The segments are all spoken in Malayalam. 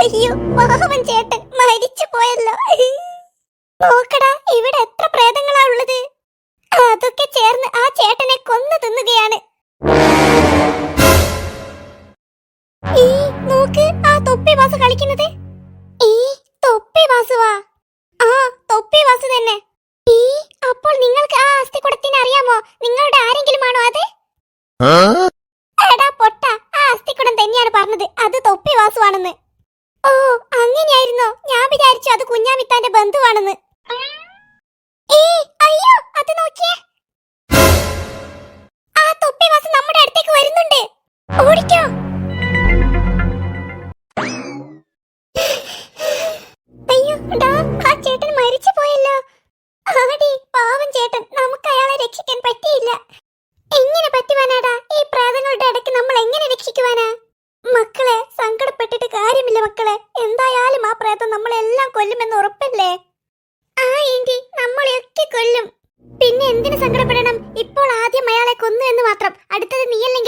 അയ്യോ പാവൻ ചേട്ടൻ. മരിച്ചു പോയല്ലോ. നോക്കടാ ഇവിടെ എത്ര പ്രേതങ്ങളാ ഉള്ളത്. അതൊക്കെ ചേർന്ന് ആ ചേട്ടനെ കൊന്നു തിന്നുകയാണ്. ഈ നോക്ക് ആ തൊപ്പി വാസ കളിക്കുന്നത്. ഈ തൊപ്പി വാസുവാ. ആ തൊപ്പി വാസു തന്നെ. ഈ അപ്പോൾ നിങ്ങൾക്ക് ആ അസ്ഥിക്കുടത്തിനെ അറിയാമോ? നിങ്ങളുടെ ആരെങ്കിലും ആണോ അത് എടാ പൊട്ട ആ അസ്ഥിക്കുടം തന്നെയാണ് പറഞ്ഞത് അത് തൊപ്പി വാസുവാണെന്ന്. ഓ അങ്ങനെയായിരുന്നോ? ഞാൻ വിചാരിച്ചു അത് കുഞ്ഞാമിത്താന്റെ ബന്ധുവാണെന്ന്. ഏ അയ്യോ അത് നോക്കിയേ.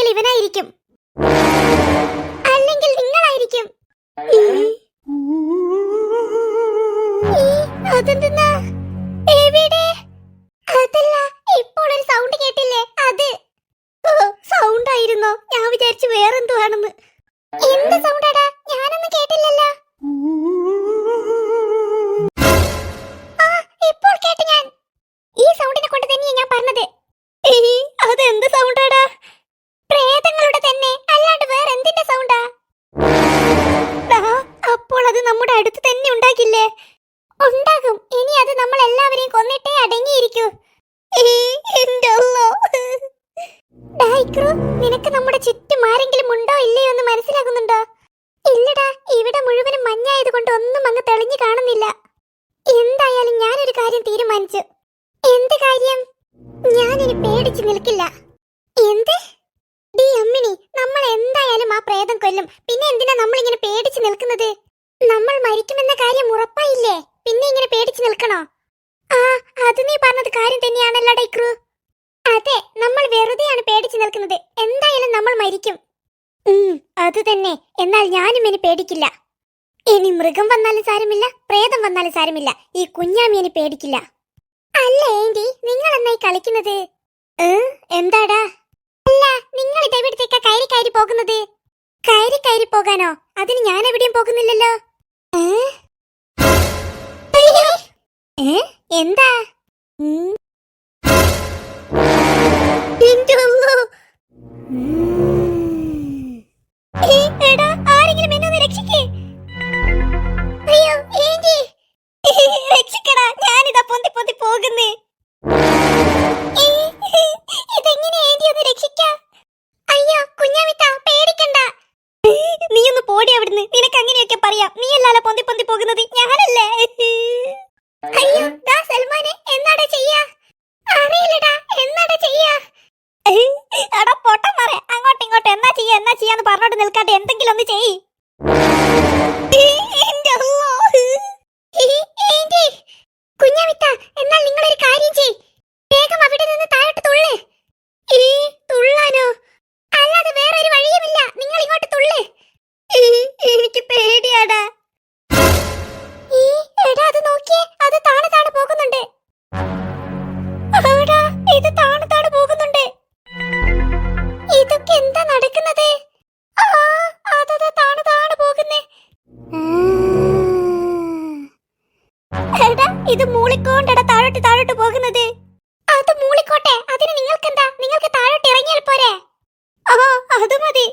അടുത്തത് നീയല്ലെങ്കിൽ ഇവനായിരിക്കും. അല്ലെങ്കിൽ നിങ്ങളായിരിക്കും. എവിടെ? അതല്ല ഇപ്പോൾ ഒരു സൗണ്ട് കേട്ടില്ലേ? അത്. ഞാൻ വിചാരിച്ചു വേറെന്തോ ആണെന്ന് എന്ത് സൗണ്ടാടാ കേട്ടില്ലല്ലോ. ഇപ്പോൾ ഞാൻ. ഈ സൗണ്ടിനെ കൊണ്ട് തന്നെയാ ഞാൻ പറഞ്ഞത്. അതെന്ത് സൗണ്ടാടാ പ്രേതങ്ങളുടെ തന്നെ. അല്ലാണ്ട് വേറെ എന്തിന്റെ സൗണ്ടാ അപ്പോൾ അത് നമ്മുടെ അടുത്ത് തന്നെ ഉണ്ടാകില്ലേ? ഉണ്ടാകും. ഇനി അത് നമ്മൾ എല്ലാവരെയും കൊന്നിട്ടേ അടങ്ങിയിരിക്കൂ. നിനക്ക് നമ്മുടെ ചുറ്റും ആരെങ്കിലും ഉണ്ടോ ഇല്ലയോ എന്ന് മനസ്സിലാകുന്നുണ്ടോ ഇല്ലടാ ഇവിടെ മുഴുവനും മഞ്ഞായതുകൊണ്ട് ഒന്നും അങ്ങ് തെളിഞ്ഞു കാണുന്നില്ല എന്തായാലും ഞാനൊരു കാര്യം തീരുമാനിച്ചു എന്ത് കാര്യം ഞാനിനി പേടിച്ചു നിൽക്കില്ല എന്ത് ഡീ അമ്മിണി നമ്മൾ എന്തായാലും ആ പ്രേതം കൊല്ലും പിന്നെ എന്തിനാ നമ്മൾ ഇങ്ങനെ പേടിച്ചു നിൽക്കുന്നത്? നമ്മൾ മരിക്കുമെന്ന കാര്യം ഉറപ്പായില്ലേ? പിന്നെ ഇങ്ങനെ പേടിച്ച് നിൽക്കണോ? ആ അത് നീ പറഞ്ഞത് കാര്യം തന്നെയാണല്ലോ ഡൈക്രു. അതെ നമ്മൾ വെറുതെയാണ് പേടിച്ച് നിൽക്കുന്നത്. എന്തായാലും നമ്മൾ മരിക്കും. അത് തന്നെ. എന്നാൽ ഞാനും ഇനി പേടിക്കില്ല. ഇനി മൃഗം വന്നാലും സാരമില്ല പ്രേതം വന്നാലും സാരമില്ല. ഈ കുഞ്ഞാമി ഇനി പേടിക്കില്ല. അല്ല ഏന്റി? നിങ്ങൾ എന്നായി കളിക്കുന്നത്? എന്താടാ? അല്ല നിങ്ങൾ ഇതെവിടത്തേക്കാ കയറി കയറി പോകുന്നത്? കയറി കയറി പോകാനോ? അതിന് ഞാൻ എവിടെയും പോകുന്നില്ലല്ലോ. എന്താ? ആരെങ്കിലും എന്നെ രക്ഷിക്കേ. പൊന്തി പൊന്തി പോകുന്നത് ഞാനല്ലേ? അയ്യോ ദാ സൽമാനെ എന്നാടാ ചെയ്യാ? അറിയില്ലടാ എന്നാടാ ചെയ്യാ? എടാ പൊട്ടം പറ അങ്ങോട്ട് ഇങ്ങോട്ട് എന്നാ ചെയ്യാ എന്നാ ചെയ്യാന്ന് പറഞ്ഞോട്ട് നിൽക്കാണ്ട് എന്തെങ്കിലും ഒന്ന് ചെയ്യ് എടാ ഇത് മൂളിക്കോണ്ടടാ താഴോട്ട് താഴോട്ട് പോകുന്നത്. അത് മൂളിക്കോട്ടെ അതിന് നിങ്ങൾക്കെന്താ? നിങ്ങൾക്ക് താഴോട്ട് ഇറങ്ങിയാൽ പോരെ. ആ അത് മതി.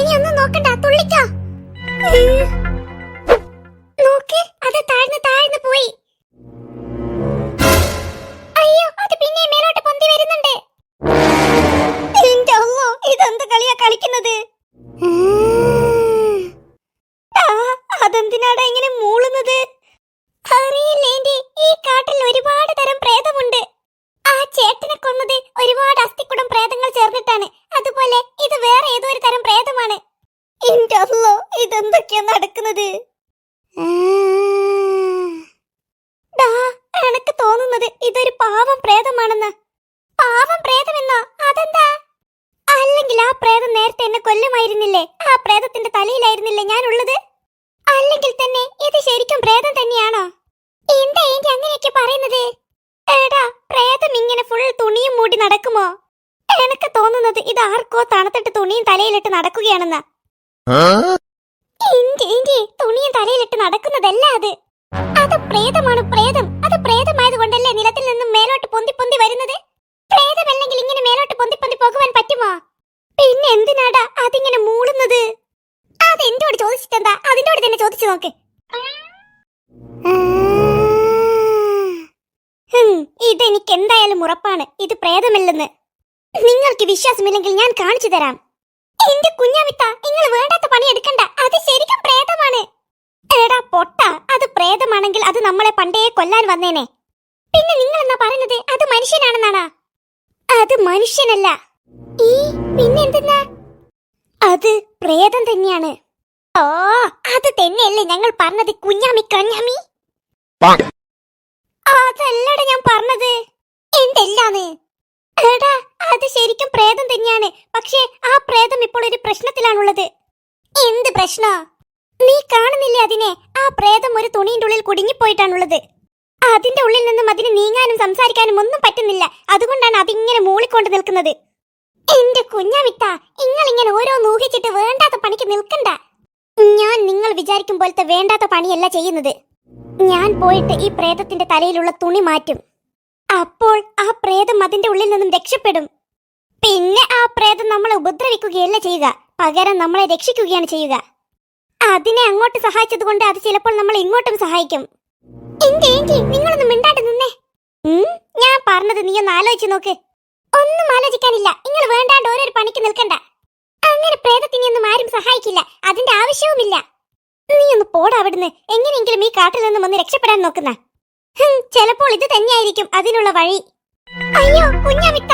ഇനി ഒന്നും നോക്കണ്ട തുള്ളിക്കോ. ഇങ്ങനെ മൂളുന്നത്? അറിയില്ലേന്റെ ഈ കാട്ടിൽ ഒരുപാട് തരം പ്രേതമുണ്ട്. ആ ചേട്ടനെ കൊന്നത് ഒരുപാട് അസ്ഥിക്കുടം പ്രേതങ്ങൾ ചേർന്നിട്ടാണ്. അതുപോലെ ഇത് വേറെ ഏതോ ഒരു തരം പ്രേതമാണ്? എന്റെ അല്ലോ ഇതെന്തൊക്കെയാ നടക്കുന്നത്? എനക്ക് തോന്നുന്നത് ഇതൊരു പാവം പ്രേതമാണെന്ന്. പാവം പ്രേതമെന്നോ? അതെന്താ? അല്ലെങ്കിൽ ആ പ്രേതം നേരത്തെ എന്നെ കൊല്ലുമായിരുന്നില്ലേ? ആ പ്രേതത്തിന്റെ തലയിലായിരുന്നില്ലേ ഞാൻ ഉള്ളത് അല്ലെങ്കിൽ തന്നെ ഇത് ശരിക്കും പ്രേതം തന്നെയാണോ? എന്താ ഏന്റി അങ്ങനെയൊക്കെ പറയുന്നത്? എടാ പ്രേതം ഇങ്ങനെ ഫുൾ തുണിയും മൂടി നടക്കുമോ? എനിക്ക് തോന്നുന്നത് ഇത് ആർക്കോ തണുത്തിട്ട് തുണിയും തലയിലിട്ട് നടക്കുകയാണെന്നാ. ഏന്റി ഏന്റി തുണിയും തലയിലിട്ട് നടക്കുന്നതല്ല അത്. അത് പ്രേതമാണ് പ്രേതം. അത് പ്രേതമായത് കൊണ്ടല്ലേ നിലത്തിൽ നിന്നും മേലോട്ട് പൊന്തി പൊന്തി വരുന്നത്? പ്രേതമല്ലെങ്കിൽ ഇങ്ങനെ മേലോട്ട് പൊന്തി പൊന്തി പോകുവാൻ പറ്റുമോ? പിന്നെ എന്തിനാടാ അതിങ്ങനെ മൂളുന്നത്? അത് എന്നോട് ചോദിച്ചിട്ടെന്താ? അതിനോട് തന്നെ ചോദിച്ചു നോക്ക്. ഇതെനിക്ക് എന്തായാലും ഉറപ്പാണ്. ഇത് പ്രേതമല്ലെന്ന്. നിങ്ങൾക്ക് വിശ്വാസമില്ലെങ്കിൽ ഞാൻ കാണിച്ചു തരാം. എന്റെ കുഞ്ഞാമിത്ത നിങ്ങൾ വേണ്ടാത്ത പണി എടുക്കണ്ട. അത് ശരിക്കും പ്രേതമാണ്. എടാ പൊട്ട അത് പ്രേതമാണെങ്കിൽ അത് നമ്മളെ പണ്ടേ കൊല്ലാൻ വന്നേനെ. പിന്നെ നിങ്ങൾ എന്നാ പറയുന്നത്? അത് മനുഷ്യനാണെന്നാണാ? അത് മനുഷ്യനല്ല. ഈ പിന്നെന്തെന്നാ? അത് പ്രേതം തന്നെയാണ്. ഓ അത് തന്നെയല്ലേ ഞങ്ങൾ പറഞ്ഞത് കുഞ്ഞാമി കഞ്ഞാമി? അതല്ലടാ ഞാൻ പറഞ്ഞത്. എന്തെല്ലാന്ന്? എടാ അത് ശരിക്കും പ്രേതം തന്നെയാണ്. പക്ഷേ ആ പ്രേതം ഇപ്പോൾ ഒരു പ്രശ്നത്തിലാണുള്ളത്. എന്ത് പ്രശ്ന? നീ കാണുന്നില്ലേ അതിനെ? ആ പ്രേതം ഒരു തുണിയുടെ ഉള്ളിൽ കുടുങ്ങിപ്പോയിട്ടാണുള്ളത്. അതിന്റെ ഉള്ളിൽ നിന്നും അതിന് നീങ്ങാനും സംസാരിക്കാനും ഒന്നും പറ്റുന്നില്ല. അതുകൊണ്ടാണ് അതിങ്ങനെ മൂളിക്കൊണ്ട് നിൽക്കുന്നത്. എന്റെ കുഞ്ഞാമിത്ത നിങ്ങൾ ഇങ്ങനെ ഓരോന്ന് ഊഹിച്ചിട്ട് വേണ്ടാത്ത പണിക്ക് നിൽക്കണ്ട. ഞാൻ നിങ്ങൾ വിചാരിക്കും പോലത്തെ വേണ്ടാത്ത പണിയല്ല ചെയ്യുന്നത്. ഞാൻ പോയിട്ട് ഈ പ്രേതത്തിന്റെ തലയിലുള്ള തുണി മാറ്റും. അപ്പോൾ ആ പ്രേതം അതിന്റെ ഉള്ളിൽ നിന്നും രക്ഷപ്പെടും. പിന്നെ ആ പ്രേതം നമ്മളെ ഉപദ്രവിക്കുകയല്ല ചെയ്യുക. പകരം നമ്മളെ രക്ഷിക്കുകയാണ് ചെയ്യുക. അതിനെ അങ്ങോട്ട് സഹായിച്ചത് കൊണ്ട് അത് ചിലപ്പോൾ നമ്മൾ ഇങ്ങോട്ടും സഹായിക്കും. എന്റെ നിങ്ങളൊന്ന് മിണ്ടാട്ട് നിന്നേ. ഞാൻ പറഞ്ഞത് നീ ഒന്ന് ആലോചിച്ച് നോക്ക്. ഒന്നും ആലോചിക്കാനില്ല. നിങ്ങൾ വേണ്ടാണ്ട് ഓരോരു പണിക്ക് നിൽക്കണ്ട. അങ്ങനെ പ്രേതത്തിനെ ഒന്നും ആരും സഹായിക്കില്ല. അതിന്റെ ആവശ്യവുമില്ല. നീ ഒന്ന് പോടാ അവിടുന്ന്. എങ്ങനെയെങ്കിലും ഈ കാട്ടിൽ നിന്നും ഒന്ന് രക്ഷപ്പെടാൻ നോക്കുന്ന. ചിലപ്പോൾ ഇത് തന്നെയായിരിക്കും അതിനുള്ള വഴി. അയ്യോ കുഞ്ഞാമിത്ത